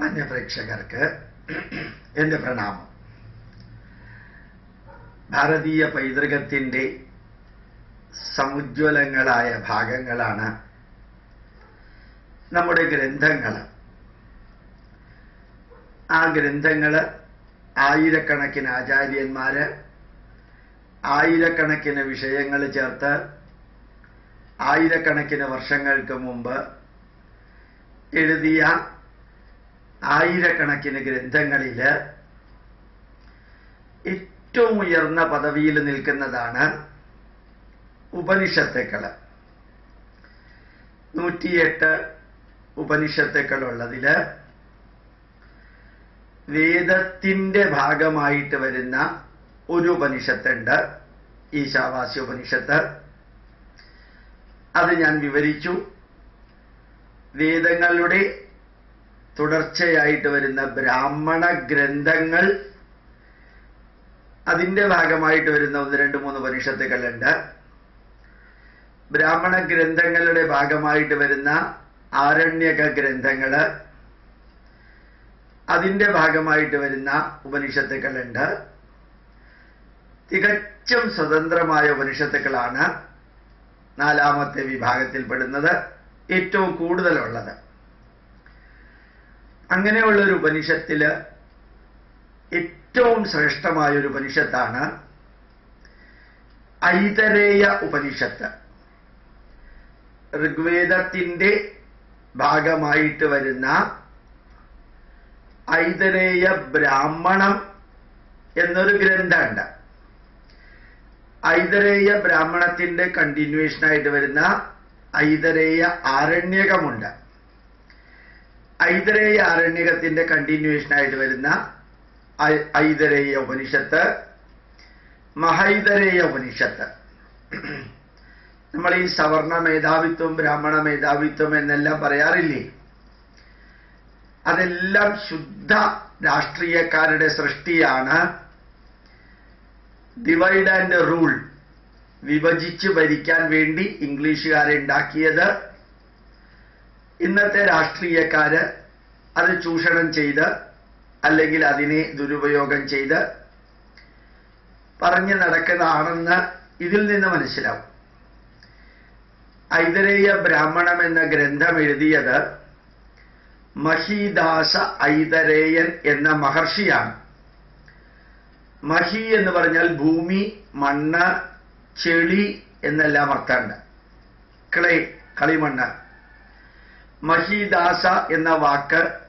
മാന്യപ്രേക്ഷകർക്ക് എന്റെ പ്രണാമം. ഭാരതീയ പൈതൃകത്തിന്റെ സമുജ്വലങ്ങളായ ഭാഗങ്ങളാണ് നമ്മുടെ ഗ്രന്ഥങ്ങൾ. ആ ഗ്രന്ഥങ്ങൾ ആയിരക്കണക്കിന് ആചാര്യന്മാര് ആയിരക്കണക്കിന് വിഷയങ്ങൾ ചേർത്ത് ആയിരക്കണക്കിന് വർഷങ്ങൾക്ക് മുമ്പ് എഴുതിയ ആയിരക്കണക്കിന് ഗ്രന്ഥങ്ങളിൽ ഏറ്റവും ഉയർന്ന പദവിയിൽ നിൽക്കുന്നതാണ് ഉപനിഷത്തുക്കൾ നൂറ്റിയെട്ട് ഉപനിഷത്തുക്കളുള്ളതിൽ വേദത്തിന്റെ ഭാഗമായിട്ട് വരുന്ന ഒരു ഉപനിഷത്തുണ്ട് ഈശാവാസ്യ ഉപനിഷത്ത്. അത് ഞാൻ വിവരിച്ചു. വേദങ്ങളുടെ തുടർച്ചയായിട്ട് വരുന്ന ബ്രാഹ്മണ ഗ്രന്ഥങ്ങൾ അതിന്റെ ഭാഗമായിട്ട് വരുന്ന ഒന്ന് രണ്ട് മൂന്ന് ഉപനിഷത്തുകളുണ്ട്. ബ്രാഹ്മണ ഗ്രന്ഥങ്ങളുടെ ഭാഗമായിട്ട് വരുന്ന ആരണ്യക ഗ്രന്ഥങ്ങൾ അതിന്റെ ഭാഗമായിട്ട് വരുന്ന ഉപനിഷത്തുക്കളുണ്ട് തികച്ചും സ്വതന്ത്രമായ ഉപനിഷത്തുക്കളാണ് നാലാമത്തെ വിഭാഗത്തിൽപ്പെടുന്നത്. ഏറ്റവും കൂടുതലുള്ളത്. അങ്ങനെയുള്ള ഒരു ഉപനിഷത്തിൽ ഏറ്റവും ശ്രേഷ്ഠമായ ഒരു ഉപനിഷത്താണ് ഐതരേയ ഉപനിഷത്ത്. ഋഗ്വേദത്തിന്റെ ഭാഗമായിട്ട് വരുന്ന ഐതരേയ ബ്രാഹ്മണം എന്നൊരു ഗ്രന്ഥമുണ്ട്. ഐതരേയ ബ്രാഹ്മണത്തിന്റെ കണ്ടിന്യൂഷനായിട്ട് വരുന്ന ഐതരേയ ആരണ്യകമുണ്ട്. ഐതരേയ ആരണ്യകത്തിന്റെ കണ്ടിന്യൂവേഷൻ ആയിട്ട് വരുന്ന ഐതരേയ ഉപനിഷത്ത് മഹൈതരേയ ഉപനിഷത്ത്. നമ്മൾ ഈ സവർണ മേധാവിത്വം ബ്രാഹ്മണ മേധാവിത്വം എന്നെല്ലാം പറയാറില്ലേ? അതെല്ലാം ശുദ്ധ രാഷ്ട്രീയക്കാരുടെ സൃഷ്ടിയാണ്. ഡിവൈഡ് ആൻഡ് റൂൾ വിഭജിച്ച് ഭരിക്കാൻ വേണ്ടി ഇംഗ്ലീഷുകാരെ ഉണ്ടാക്കിയത്. ഇന്നത്തെ രാഷ്ട്രീയക്കാര് അത് ചൂഷണം ചെയ്ത് അല്ലെങ്കിൽ അതിനെ ദുരുപയോഗം ചെയ്ത് പറഞ്ഞു നടക്കുന്നതാണെന്ന് ഇതിൽ നിന്ന് മനസ്സിലാവും. ഐതരേയ ബ്രാഹ്മണം എന്ന ഗ്രന്ഥം എഴുതിയത് മഹീദാസ ഐതരേയൻ എന്ന മഹർഷിയാണ്. മഹി എന്ന് പറഞ്ഞാൽ ഭൂമി മണ്ണ് ചെളി എന്നെല്ലാം അർത്ഥമുണ്ട്. ക്ലേ കളിമണ്ണ്. മഹീദാസ എന്ന വാക്ക്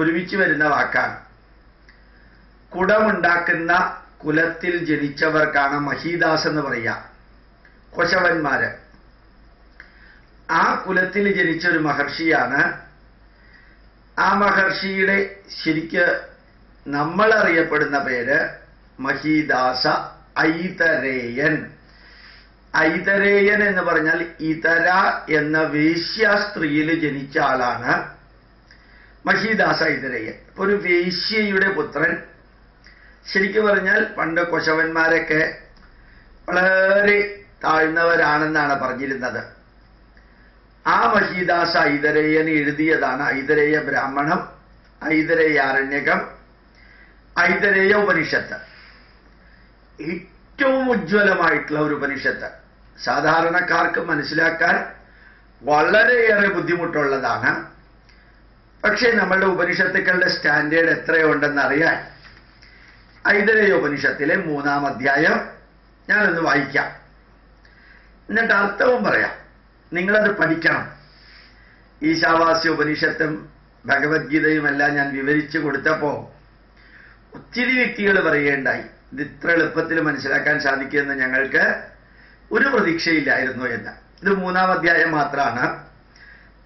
ഒരുമിച്ച് വരുന്ന വാക്കാണ്. കുടമുണ്ടാക്കുന്ന കുലത്തിൽ ജനിച്ചവർക്കാണ് മഹീദാസ് എന്ന് പറയുക. കൊശവന്മാര്. ആ കുലത്തിൽ ജനിച്ച ഒരു മഹർഷിയാണ്. ആ മഹർഷിയുടെ ശരിക്ക് നമ്മൾ അറിയപ്പെടുന്ന പേര് മഹീദാസ ഐതരേയൻ. ഐതരേയൻ എന്ന് പറഞ്ഞാൽ ഇതര എന്ന വേശ്യ സ്ത്രീയിൽ ജനിച്ച ആളാണ്. മഹീദാസ ഇതരയ്യൻ. ഒരു വേശ്യയുടെ പുത്രൻ. ശരിക്കു പറഞ്ഞാൽ പണ്ട് കൊശവന്മാരൊക്കെ വളരെ താഴ്ന്നവരാണെന്നാണ് പറഞ്ഞിരുന്നത്. ആ മഹീദാസ ഐതരേയൻ എഴുതിയതാണ് ഐതരേയ ബ്രാഹ്മണം ഐതരേയ ആരണ്യകം ഐതരേയ ഉപനിഷത്ത്. ഏറ്റവും ഉജ്ജ്വലമായിട്ടുള്ള ഒരു ഉപനിഷത്ത്. സാധാരണക്കാർക്ക് മനസ്സിലാക്കാൻ വളരെയേറെ ബുദ്ധിമുട്ടുള്ളതാണ്. പക്ഷേ നമ്മളുടെ ഉപനിഷത്തുക്കളുടെ സ്റ്റാൻഡേർഡ് എത്രയുണ്ടെന്ന് അറിയാൻ ഐതരേയ ഉപനിഷത്തിലെ മൂന്നാം അധ്യായം ഞാനൊന്ന് വായിക്കാം. എന്നിട്ട് അർത്ഥവും പറയാം. നിങ്ങളത് പഠിക്കണം. ഈശാവാസ്യ ഉപനിഷത്തും ഭഗവത്ഗീതയും എല്ലാം ഞാൻ വിവരിച്ചു കൊടുത്തപ്പോൾ ഒത്തിരി വ്യക്തികൾ പറയേണ്ടായി ഇത് ഇത്ര എളുപ്പത്തിൽ മനസ്സിലാക്കാൻ സാധിക്കുമെന്ന് ഞങ്ങൾക്ക് ഒരു പ്രതീക്ഷയില്ലായിരുന്നു എന്ന്. ഇത് മൂന്നാം അധ്യായം മാത്രമാണ്.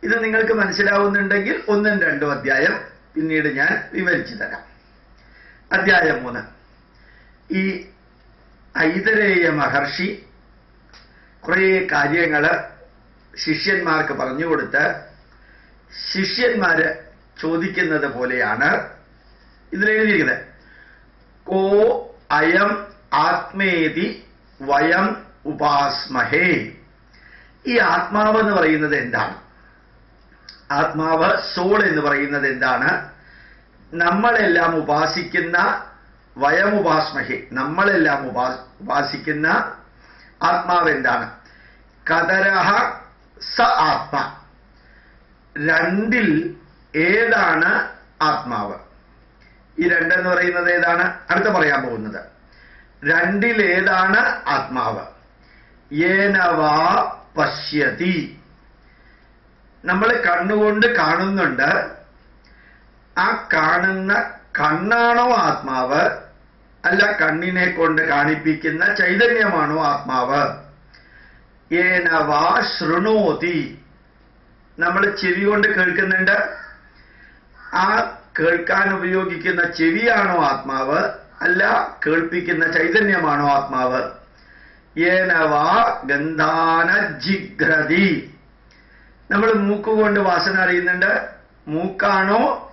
ഇത് നിങ്ങൾക്ക് മനസ്സിലാവുന്നുണ്ടെങ്കിൽ ഒന്നും രണ്ടും അധ്യായം പിന്നീട് ഞാൻ വിവരിച്ചു തരാം. അധ്യായം മൂന്ന്. ഈ ഐതരേയ മഹർഷി കുറേ കാര്യങ്ങൾ ശിഷ്യന്മാർക്ക് പറഞ്ഞു കൊടുത്ത് ശിഷ്യന്മാര് ചോദിക്കുന്നത് പോലെയാണ് ഇതിലെഴുതിയിരിക്കുന്നത് കോ അയം ആത്മേതി വയം ഉപാസ്മഹേ. ഈ ആത്മാവ് എന്ന് പറയുന്നത് എന്താണ്? ആത്മാവ് സോൾ എന്ന് പറയുന്നത് എന്താണ്? നമ്മളെല്ലാം ഉപാസിക്കുന്ന വയമുപാസ്മഹി നമ്മളെല്ലാം ഉപാ ഉപാസിക്കുന്ന ആത്മാവ് എന്താണ്? കതരഹ സ ആത്മ. രണ്ടിൽ ഏതാണ് ആത്മാവ്? ഈ രണ്ടെന്ന് പറയുന്നത് ഏതാണ്? അടുത്ത പറയാൻ പോകുന്നത്. രണ്ടിൽ ഏതാണ് ആത്മാവ്? ഏനവാ പശ്യതി. നമ്മൾ കണ്ണുകൊണ്ട് കാണുന്നുണ്ട്. ആ കാണുന്ന കണ്ണാണോ ആത്മാവ്? അല്ല കണ്ണിനെ കൊണ്ട് കാണിപ്പിക്കുന്ന ചൈതന്യമാണോ ആത്മാവ്? ഏനവാ ശൃണോതി. നമ്മൾ ചെവി കൊണ്ട് കേൾക്കുന്നുണ്ട്. ആ കേൾക്കാൻ ഉപയോഗിക്കുന്ന ചെവിയാണോ ആത്മാവ്? അല്ല കേൾപ്പിക്കുന്ന ചൈതന്യമാണോ ആത്മാവ്? ഏനവാ ഗന്ധാന ജിഗ്രതി നമ്മൾ മൂക്കുകൊണ്ട് വാസന അറിയുന്നുണ്ട്. മൂക്കാണോ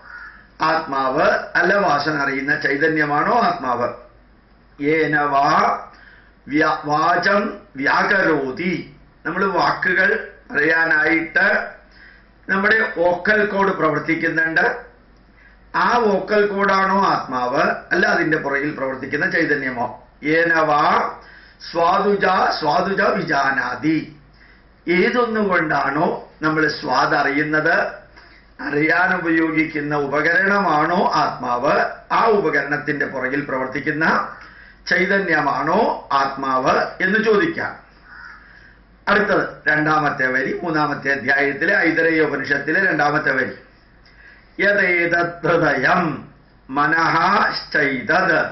ആത്മാവ്? അല്ല വാസന അറിയുന്ന ചൈതന്യമാണോ ആത്മാവ്? ഏനവാ വാ വാചം വ്യാകരോതി. നമ്മൾ വാക്കുകൾ പറയാനായിട്ട് നമ്മുടെ ഓക്കൽ കോഡ് പ്രവർത്തിക്കുന്നുണ്ട്. ആ വോക്കൽ കോഡാണോ ആത്മാവ്? അല്ല അതിന്റെ പുറകിൽ പ്രവർത്തിക്കുന്ന ചൈതന്യമോ? ഏനവാ സ്വാദുജ സ്വാദുജ വിജാനാതി ഏതൊന്നുകൊണ്ടാണോ നമ്മൾ സ്വാദ് അറിയുന്നത് അറിയാൻ ഉപയോഗിക്കുന്ന ഉപകരണമാണോ ആത്മാവ്? ആ ഉപകരണത്തിന്റെ പുറകിൽ പ്രവർത്തിക്കുന്ന ചൈതന്യമാണോ ആത്മാവ് എന്ന് ചോദിക്കാം. അടുത്തത് രണ്ടാമത്തെ വരി മൂന്നാമത്തെ അധ്യായത്തിലെ ഐതരേയ ഉപനിഷത്തിലെ രണ്ടാമത്തെ വരി. യഥേതൃദയം മനഃശ്ചൈതത്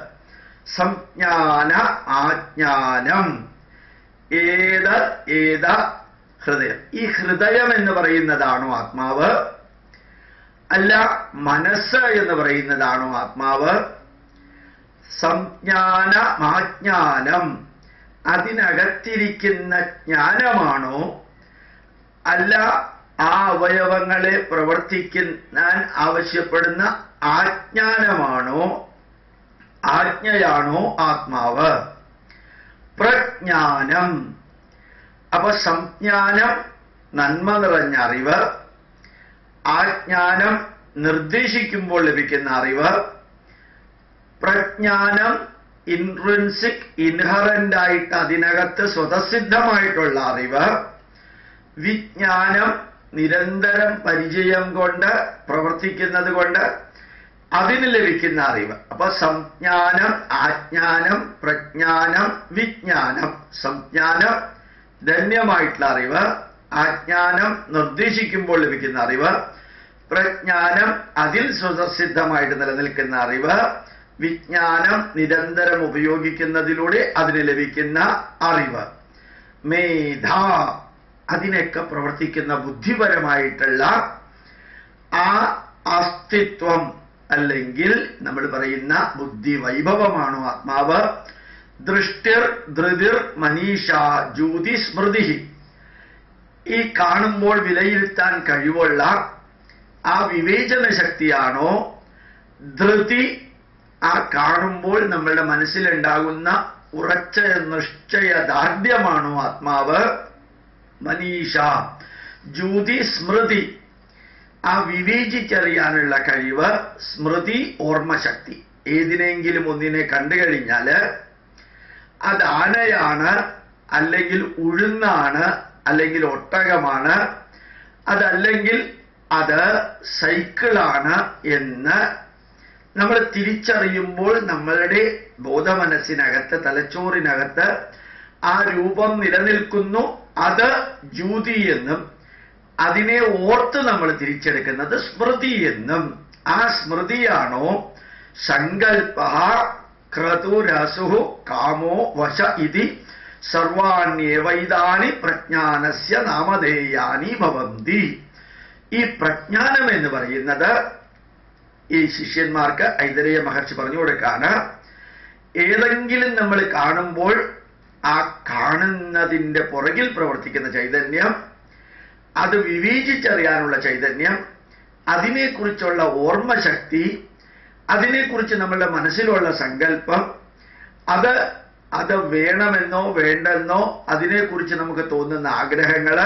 സംജ്ഞാന ആജ്ഞാനം. ഏത് ഏത ഹൃദയം. ഈ ഹൃദയം എന്ന് പറയുന്നതാണോ ആത്മാവ്? അല്ല മനസ്സ് എന്ന് പറയുന്നതാണോ ആത്മാവ്? സംജ്ഞാനമാജ്ഞാനം അതിനകത്തിരിക്കുന്ന ജ്ഞാനമാണോ? അല്ല ആ അവയവങ്ങളെ പ്രവർത്തിക്കാൻ ആവശ്യപ്പെടുന്ന ആജ്ഞാനമാണോ? ആജ്ഞയാണോ ആത്മാവ്? പ്രജ്ഞാനം. അപ്പൊ സംജ്ഞാനം നന്മ നിറഞ്ഞ അറിവ് ആജ്ഞാനം നിർദ്ദേശിക്കുമ്പോൾ ലഭിക്കുന്ന അറിവ് പ്രജ്ഞാനം ഇൻട്രൻസിക് ഇൻഹറന്റ് ആയിട്ട് അതിനകത്ത് സ്വതസിദ്ധമായിട്ടുള്ള അറിവ് വിജ്ഞാനം നിരന്തരം പരിചയം കൊണ്ട് പ്രവർത്തിക്കുന്നത് കൊണ്ട് അതിന് ലഭിക്കുന്ന അറിവ്. അപ്പൊ സംജ്ഞാനം ആജ്ഞാനം പ്രജ്ഞാനം വിജ്ഞാനം. സംജ്ഞാനം ധന്യമായിട്ടുള്ള അറിവ് അജ്ഞാനം നിർദ്ദേശിക്കുമ്പോൾ ലഭിക്കുന്ന അറിവ് പ്രജ്ഞാനം അതിൽ സ്വതസിദ്ധമായിട്ട് നിലനിൽക്കുന്ന അറിവ് വിജ്ഞാനം നിരന്തരം ഉപയോഗിക്കുന്നതിലൂടെ അതിന് ലഭിക്കുന്ന അറിവ്. മേധ അതിനൊക്കെ പ്രവർത്തിക്കുന്ന ബുദ്ധിപരമായിട്ടുള്ള ആ അസ്തിത്വം അല്ലെങ്കിൽ നമ്മൾ പറയുന്ന ബുദ്ധി വൈഭവമാണോ ആത്മാവ് ദൃഷ്ടിർ ധൃതിർ മനീഷ ജ്യോതി സ്മൃതി ഈ കാണുമ്പോൾ വിലയിരുത്താൻ കഴിവുള്ള ആ വിവേചന ശക്തിയാണോ? ധൃതി ആ കാണുമ്പോൾ നമ്മളുടെ മനസ്സിലുണ്ടാകുന്ന ഉറച്ച നിശ്ചയ ദാർഢ്യമാണോ ആത്മാവ്? മനീഷ ജ്യോതി സ്മൃതി. ആ വിവേചിച്ചറിയാനുള്ള കഴിവ് സ്മൃതി ഓർമ്മശക്തി. ഏതിനെങ്കിലും ഒന്നിനെ കണ്ടു കഴിഞ്ഞാൽ അത് ആനയാണ് അല്ലെങ്കിൽ ഉഴുന്നാണ് അല്ലെങ്കിൽ ഒട്ടകമാണ്. അതല്ലെങ്കിൽ അത് സൈക്കിളാണ് എന്ന് നമ്മൾ തിരിച്ചറിയുമ്പോൾ നമ്മളുടെ ബോധമനസ്സിനകത്ത് തലച്ചോറിനകത്ത് ആ രൂപം നിലനിൽക്കുന്നു. അത് ജ്യൂതി എന്നും അതിനെ ഓർത്ത് നമ്മൾ തിരിച്ചെടുക്കുന്നത് സ്മൃതി എന്നും. ആ സ്മൃതിയാണോ സങ്കൽപ്പ ക്രതുരസു കാമോ വശ ഇതി സർവാണ്യേവൈതാനി പ്രജ്ഞാനസ്യ നാമധേയാനി ഭവന്തി ഈ പ്രജ്ഞാനം എന്ന് പറയുന്നത് ഈ ശിഷ്യന്മാർക്ക് ഐതരേയ മഹർഷി പറഞ്ഞു കൊടുക്കാണ്. ഏതെങ്കിലും നമ്മൾ കാണുമ്പോൾ ആ കാണുന്നതിന്റെ പുറകിൽ പ്രവർത്തിക്കുന്ന ചൈതന്യം അത് വിവേചിച്ചറിയാനുള്ള ചൈതന്യം അതിനെക്കുറിച്ചുള്ള ഓർമ്മശക്തി അതിനെക്കുറിച്ച് നമ്മളുടെ മനസ്സിലുള്ള സങ്കല്പം അത് അത് വേണമെന്നോ വേണ്ടെന്നോ അതിനെക്കുറിച്ച് നമുക്ക് തോന്നുന്ന ആഗ്രഹങ്ങൾ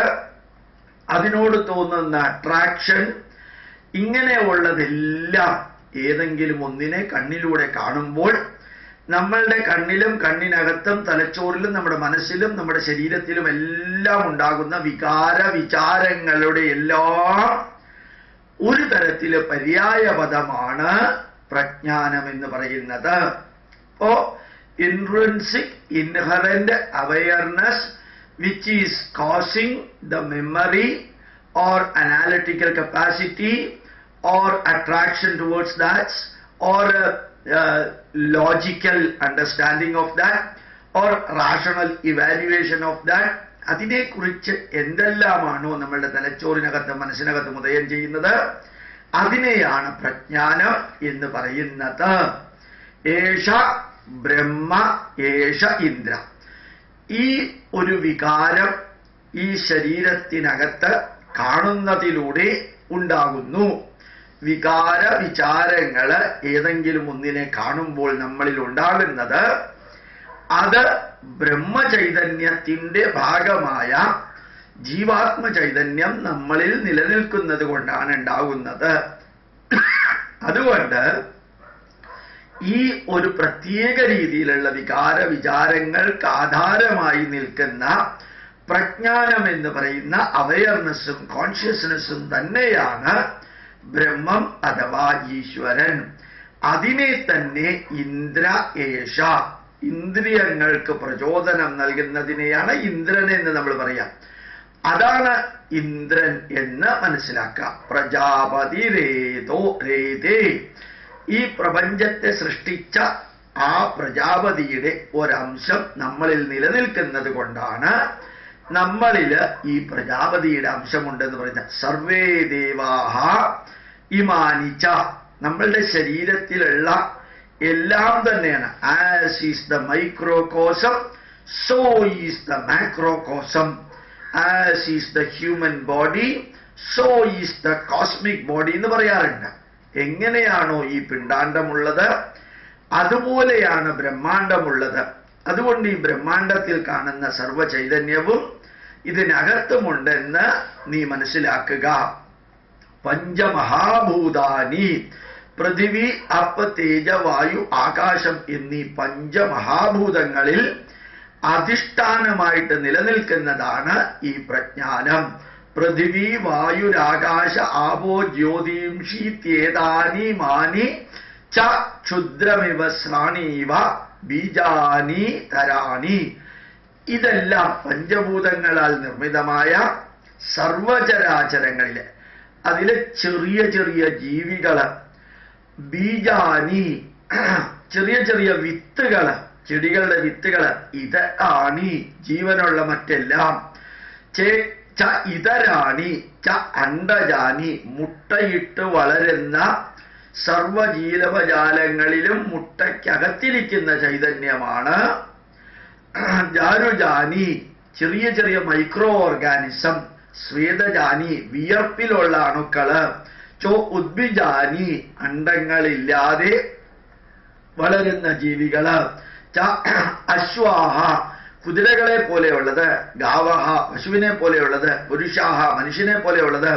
അതിനോട് തോന്നുന്ന അട്രാക്ഷൻ ഇങ്ങനെയുള്ളതെല്ലാം ഏതെങ്കിലും ഒന്നിനെ കണ്ണിലൂടെ കാണുമ്പോൾ നമ്മളുടെ കണ്ണിലും കണ്ണിനകത്തും തലച്ചോറിലും നമ്മുടെ മനസ്സിലും നമ്മുടെ ശരീരത്തിലും എല്ലാം ഉണ്ടാകുന്ന വികാര വിചാരങ്ങളുടെ എല്ലാം ഒരു തരത്തിൽ പര്യായ പദമാണ് പ്രജ്ഞാനം എന്ന് പറയുന്നത് അപ്പോ intrinsic inherent awareness causing the memory or analytical capacity or attraction towards that or uh, uh, logical understanding of that or rational evaluation of that അതിനെക്കുറിച്ച് എന്തെല്ലാമാണോ നമ്മളുടെ തലച്ചോറിനകത്ത് മനസ്സിനകത്ത് ഉദയം ചെയ്യുന്നത് അതിനെയാണ് പ്രജ്ഞാനം എന്ന് പറയുന്നത്. ഏഷ ബ്രഹ്മ ഏഷ ഇന്ദ്ര. ഈ ഒരു വികാരം ഈ ശരീരത്തിനകത്ത് കാണുന്നതിലൂടെ ഉണ്ടാകുന്നു. വികാര വിചാരങ്ങൾ ഏതെങ്കിലും ഒന്നിനെ കാണുമ്പോൾ നമ്മളിൽ ഉണ്ടാകുന്നത് അത് ബ്രഹ്മചൈതന്യത്തിന്റെ ഭാഗമായ ജീവാത്മ ചൈതന്യം നമ്മളിൽ നിലനിൽക്കുന്നത് കൊണ്ടാണ് ഉണ്ടാകുന്നത് അതുകൊണ്ട് ഈ ഒരു പ്രത്യേക രീതിയിലുള്ള വികാര വിചാരങ്ങൾക്ക് ആധാരമായി നിൽക്കുന്ന പ്രജ്ഞാനം എന്ന് പറയുന്ന അവയർനെസ്സും കോൺഷ്യസ്നെസ്സും തന്നെയാണ് ബ്രഹ്മം അഥവാ ഈശ്വരൻ. അതിനെ തന്നെ ഇന്ദ്ര ഏഷ ഇന്ദ്രിയങ്ങൾക്ക് പ്രചോദനം നൽകുന്നതിനെയാണ് ഇന്ദ്രൻ എന്ന് നമ്മൾ പറയാം. അതാണ് ഇന്ദ്രൻ എന്ന് മനസ്സിലാക്കാം പ്രജാപതി രേതോ രേതേ. ഈ പ്രപഞ്ചത്തെ സൃഷ്ടിച്ച ആ പ്രജാപതിയുടെ ഒരംശം നമ്മളിൽ നിലനിൽക്കുന്നത് കൊണ്ടാണ് നമ്മളിൽ ഈ പ്രജാപതിയുടെ അംശമുണ്ടെന്ന് പറഞ്ഞ സർവേ ദേവാഹ ഇമാനിച്ച. നമ്മളുടെ ശരീരത്തിലുള്ള എല്ലാം തന്നെയാണ്. As is the microcosm so is the macrocosm as is the human body so is the cosmic body എന്ന് പറയാറുണ്ട്. എങ്ങനെയാണോ ഈ പിണ്ടാണ്ടമുള്ളത് അതുപോലെയാണ് ബ്രഹ്മാണ്ടമുള്ളത്. അതുകൊണ്ട് ഈ ബ്രഹ്മാണ്ടത്തിൽ കാണുന്ന സർവ ചൈതന്യവും ഇതിനകത്തുമുണ്ടെന്ന് നീ മനസ്സിലാക്കുക. പഞ്ചമഹാഭൂതാനി പൃഥിവി അപ്പ തേജ വായു ആകാശം എന്നീ പഞ്ചമഹാഭൂതങ്ങളിൽ അധിഷ്ഠാനമായിട്ട് നിലനിൽക്കുന്നതാണ് ഈ പ്രജ്ഞാനം. പൃഥിവി വായുരാകാശ ആപോ ജ്യോതിംഷീത്യേതാനി മാനി ച ക്ഷുദ്രമിവ ശ്രാണീവ ബീജാനി തരാണി. ഇതെല്ലാം പഞ്ചഭൂതങ്ങളാൽ നിർമ്മിതമായ സർവചരാചരങ്ങളിലെ. അതിലെ ചെറിയ ചെറിയ ജീവികൾ ബീജാനി ചെറിയ ചെറിയ വിത്തുകൾ ചെടികളുടെ വിത്തുകൾ ആണി ജീവനുള്ള മറ്റെല്ലാം. ചേ ഇതരാണി ച അണ്ടജാനി മുട്ടയിട്ട് വളരുന്ന സർവജീലവജാലങ്ങളിലും മുട്ടയ്ക്കകത്തിരിക്കുന്ന ചൈതന്യമാണ് ജാരുജാനി ചെറിയ ചെറിയ മൈക്രോ ഓർഗാനിസം സ്വേതജാനി വിയർപ്പിലുള്ള അണുക്കൾ ചോ ഉദ്ഭിജാനി അണ്ടങ്ങളില്ലാതെ വളരുന്ന ജീവികൾ. അശ്വാഹ കുതിരകളെ പോലെയുള്ളത് ഗാവഹ പശുവിനെ പോലെയുള്ളത് പുരുഷാഹ മനുഷ്യനെ പോലെയുള്ളത്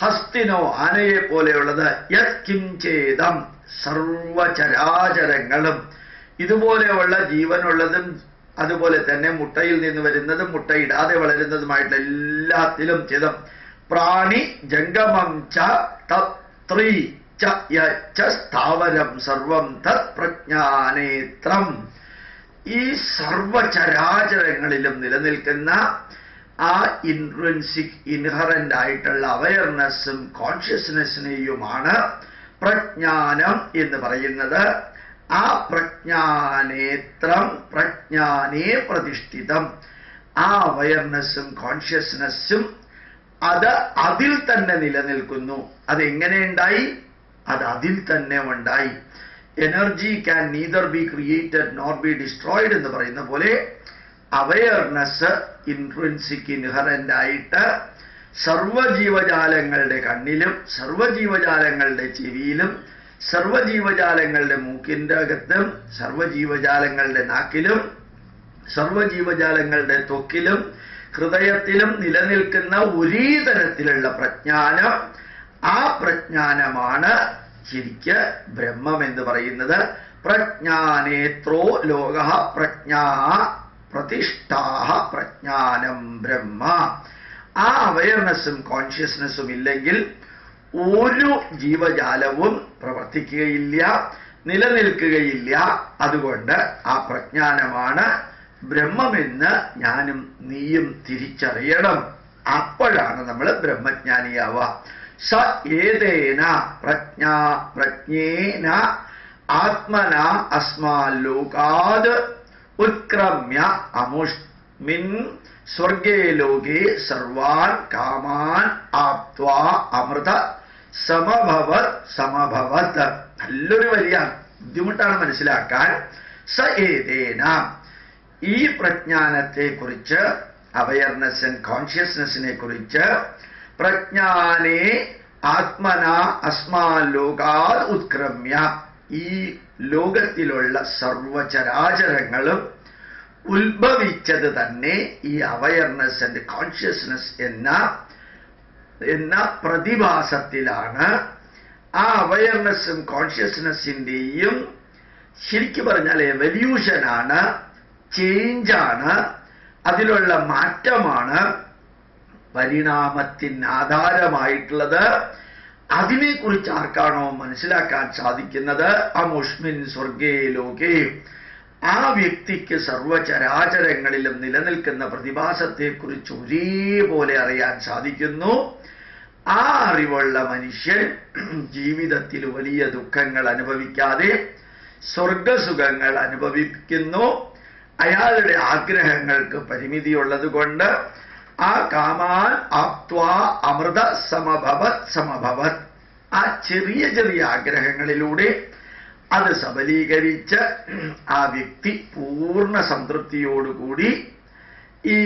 ഹസ്തിനോ ആനയെ പോലെയുള്ളത് യത്കിഞ്ചേതം സർവചരാചരങ്ങളും. ഇതുപോലെയുള്ള ജീവനുള്ളതും അതുപോലെ തന്നെ മുട്ടയിൽ നിന്ന് വരുന്നതും മുട്ടയിടാതെ വളരുന്നതുമായിട്ടുള്ള എല്ലാത്തിലും ചിതം പ്രാണി ജംഗമം ച തത്രീ ച സ്ഥാവരം സർവം തത് പ്രജ്ഞാനേത്രം. ഈ സർവചരാചരങ്ങളിലും നിലനിൽക്കുന്ന ആ ഇൻട്രൻസിക് ഇൻഹറന്റ് ആയിട്ടുള്ള അവയർനെസ്സും കോൺഷ്യസ്നെസ്സിനെയുമാണ് പ്രജ്ഞാനം എന്ന് പറയുന്നത്. ആ പ്രജ്ഞാനേത്രം പ്രജ്ഞാനേ പ്രതിഷ്ഠിതം. ആ അവയർനെസ്സും കോൺഷ്യസ്നെസ്സും അത് അതിൽ തന്നെ നിലനിൽക്കുന്നു. അതെങ്ങനെ ഉണ്ടായി? അത് അതിൽ തന്നെ ഉണ്ടായി. Energy can neither be created nor be destroyed എന്ന് പറയുന്ന പോലെ അവയർനെസ് ഇൻഫ്ലുവൻസിക്ക് ഇൻഹറന്റ് ആയിട്ട് സർവജീവജാലങ്ങളുടെ കണ്ണിലും സർവജീവജാലങ്ങളുടെ ചെവിയിലും സർവജീവജാലങ്ങളുടെ മൂക്കിന്റെ അകത്തും സർവജീവജാലങ്ങളുടെ നാക്കിലും സർവജീവജാലങ്ങളുടെ തൊക്കിലും ഹൃദയത്തിലും നിലനിൽക്കുന്ന ഒരേ തരത്തിലുള്ള പ്രജ്ഞാനം ആ പ്രജ്ഞാനമാണ് ശരിക്ക് ബ്രഹ്മം എന്ന് പറയുന്നത് പ്രജ്ഞാനേത്രോ ലോക പ്രജ്ഞാ പ്രതിഷ്ഠാഹ പ്രജ്ഞാനം ബ്രഹ്മ. ആ അവയർനെസ്സും കോൺഷ്യസ്നെസ്സും ഇല്ലെങ്കിൽ ഒരു ജീവജാലവും പ്രവർത്തിക്കുകയില്ല നിലനിൽക്കുകയില്ല. അതുകൊണ്ട് ആ പ്രജ്ഞാനമാണ് ബ്രഹ്മമെന്ന് ഞാനും നീയും തിരിച്ചറിയണം. അപ്പോഴാണ് നമ്മൾ ബ്രഹ്മജ്ഞാനിയാവുക. സ ഏതേന പ്രജ്ഞാ പ്രജ്ഞേന ആത്മന അസ്മാലോകാത് ഉത്ക്രമ്യ അമുഷ്മിൻ സ്വർഗേ ലോകേ സർവാൻ കാമാൻ ആപ്വാ അമൃത സമഭവത് സമഭവത്. നല്ലൊരു വലിയ ബുദ്ധിമുട്ടാണ് മനസ്സിലാക്കാൻ. സ ഏതേന. ഈ പ്രജ്ഞാനത്തെ കുറിച്ച് അവയർനെസ് ആൻഡ് കോൺഷ്യസ്നെസ്സിനെ കുറിച്ച് പ്രജ്ഞാനെ ആത്മന അസ്മാ ലോകാൽ ഉത്ക്രമ്യ. ഈ ലോകത്തിലുള്ള സർവചരാചരങ്ങളും ഉത്ഭവിച്ചത് തന്നെ ഈ അവയർനെസ് ആൻഡ് കോൺഷ്യസ്നെസ് എന്ന എന്ന പ്രതിഭാസത്തിലാണ്. ആ അവയർനെസ്സും കോൺഷ്യസ്നെസ്സിന്റെയും ശരിക്കു പറഞ്ഞാൽ എവല്യൂഷനാണ് ചേഞ്ചാണ് അതിലുള്ള മാറ്റമാണ്. പരിണാമത്തിന് ആധാരമായിട്ടുള്ളത് അതിനെക്കുറിച്ച് ആർക്കാണോ മനസ്സിലാക്കാൻ സാധിക്കുന്നത്? അമുഷ്മിൻ സ്വർഗേ ലോകേ. ആ വ്യക്തിക്ക് സർവചരാചരങ്ങളിലും നിലനിൽക്കുന്ന പ്രതിഭാസത്തെക്കുറിച്ച് ഒരേപോലെ അറിയാൻ സാധിക്കുന്നു. ആ അറിവുള്ള മനുഷ്യൻ ജീവിതത്തിൽ വലിയ ദുഃഖങ്ങൾ അനുഭവിക്കാതെ സ്വർഗസുഖങ്ങൾ അനുഭവിക്കുന്നു. അയാളുടെ ആഗ്രഹങ്ങൾക്ക് പരിമിതിയുള്ളത് കൊണ്ട് ആ കാമാൻ ആപ്വാ അമൃത സമഭവത് സമഭവത്. ആ ചെറിയ ചെറിയ ആഗ്രഹങ്ങളിലൂടെ അത് സബലീകരിച്ച് ആ വ്യക്തി പൂർണ സംതൃപ്തിയോടുകൂടി ഈ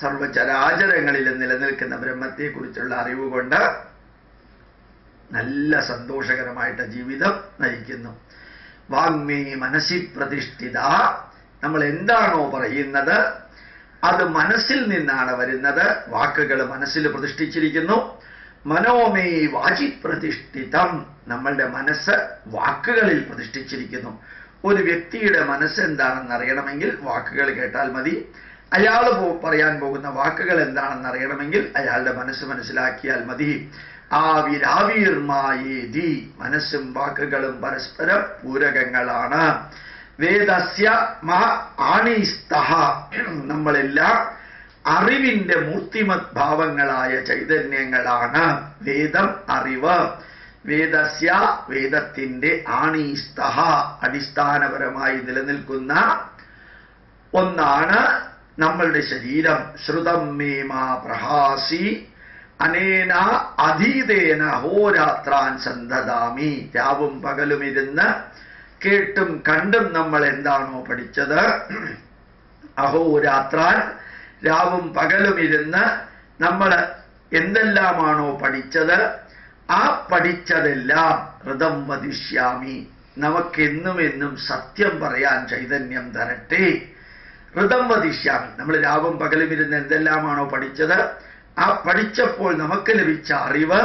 സർവചരാചരങ്ങളിൽ നിലനിൽക്കുന്ന ബ്രഹ്മത്തെക്കുറിച്ചുള്ള അറിവ് കൊണ്ട് നല്ല സന്തോഷകരമായിട്ട് ജീവിതം നയിക്കുന്നു. വാങ്മേ മനസ്സി പ്രതിഷ്ഠിത. നമ്മൾ എന്താണോ പറയുന്നത് അത് മനസ്സിൽ നിന്നാണ് വരുന്നത്. വാക്കുകൾ മനസ്സിൽ പ്രതിഷ്ഠിച്ചിരിക്കുന്നു. മനോമേ വാചി പ്രതിഷ്ഠിതം. നമ്മളുടെ മനസ്സ് വാക്കുകളിൽ പ്രതിഷ്ഠിച്ചിരിക്കുന്നു. ഒരു വ്യക്തിയുടെ മനസ്സ് എന്താണെന്ന് അറിയണമെങ്കിൽ വാക്കുകൾ കേട്ടാൽ മതി. അയാൾ പറയാൻ പോകുന്ന വാക്കുകൾ എന്താണെന്ന് അറിയണമെങ്കിൽ അയാളുടെ മനസ്സ് മനസ്സിലാക്കിയാൽ മതി. ആവിരാവിർമായേതി മനസ്സും വാക്കുകളും പരസ്പരം പൂരകങ്ങളാണ്. വേദസ്യ മഹ ആണീസ്തഹ നമ്മളെല്ലാം അറിവിന്റെ മൂർത്തിമത് ഭാവങ്ങളായ ചൈതന്യങ്ങളാണ്. വേദം അറിവ്. വേദസ്യ വേദത്തിന്റെ ആണീസ്തഹ അടിസ്ഥാനപരമായി നിലനിൽക്കുന്ന ഒന്നാണ് നമ്മളുടെ ശരീരം. ശ്രുതം മേമാ പ്രഹാസി. അനേന അധീതേന ഹോരാത്രാൻ സന്തതാമി. രാവും പകലും ഇരുന്ന് കേട്ടും കണ്ടും നമ്മൾ എന്താണോ പഠിച്ചത്? അഹോരാത്രാൻ രാവും പകലും ഇരുന്ന് നമ്മൾ എന്തെല്ലാമാണോ പഠിച്ചത്? ആ പഠിച്ചതെല്ലാം ഋതം വധിഷ്യാമി. നമുക്കെന്നും എന്നും സത്യം പറയാൻ ചൈതന്യം തരട്ടെ. ഋതം വധിഷ്യാമി. നമ്മൾ രാവും പകലും ഇരുന്ന് എന്തെല്ലാമാണോ പഠിച്ചത്? ആ പഠിച്ചപ്പോൾ നമുക്ക് ലഭിച്ച അറിവ്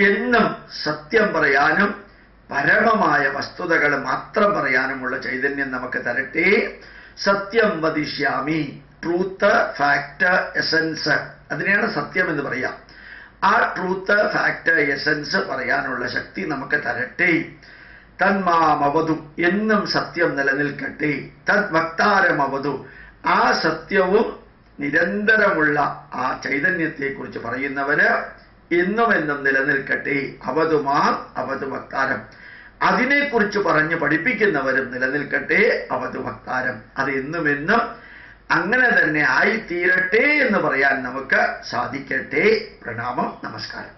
എന്നും സത്യം പറയാനും പരമമായ വസ്തുതകൾ മാത്രം പറയാനുമുള്ള ചൈതന്യം നമുക്ക് തരട്ടെ. സത്യം വധിഷ്യാമി ട്രൂത്ത് ഫാക്ട് എസൻസ് അതിനെയാണ് സത്യം എന്ന് പറയാം. ആ ട്രൂത്ത് ഫാക്ട് എസൻസ് പറയാനുള്ള ശക്തി നമുക്ക് തരട്ടെ. തന്മാമവതു എന്നും സത്യം നിലനിൽക്കട്ടെ. തത് വക്താരമവതു ആ സത്യവും നിരന്തരമുള്ള ആ ചൈതന്യത്തെക്കുറിച്ച് പറയുന്നവര് എന്നും എന്നും നിലനിൽക്കട്ടെ. അവതുമാം അവതു വക്താരം. അതിനെക്കുറിച്ച് പറഞ്ഞ് പഠിപ്പിക്കുന്നവരും നിലനിൽക്കട്ടെ അവത് വക്താരം അത് എന്നും എന്നും അങ്ങനെ തന്നെ ആയിത്തീരട്ടെ എന്ന് പറയാൻ നമുക്ക് സാധിക്കട്ടെ. പ്രണാമം നമസ്കാരം.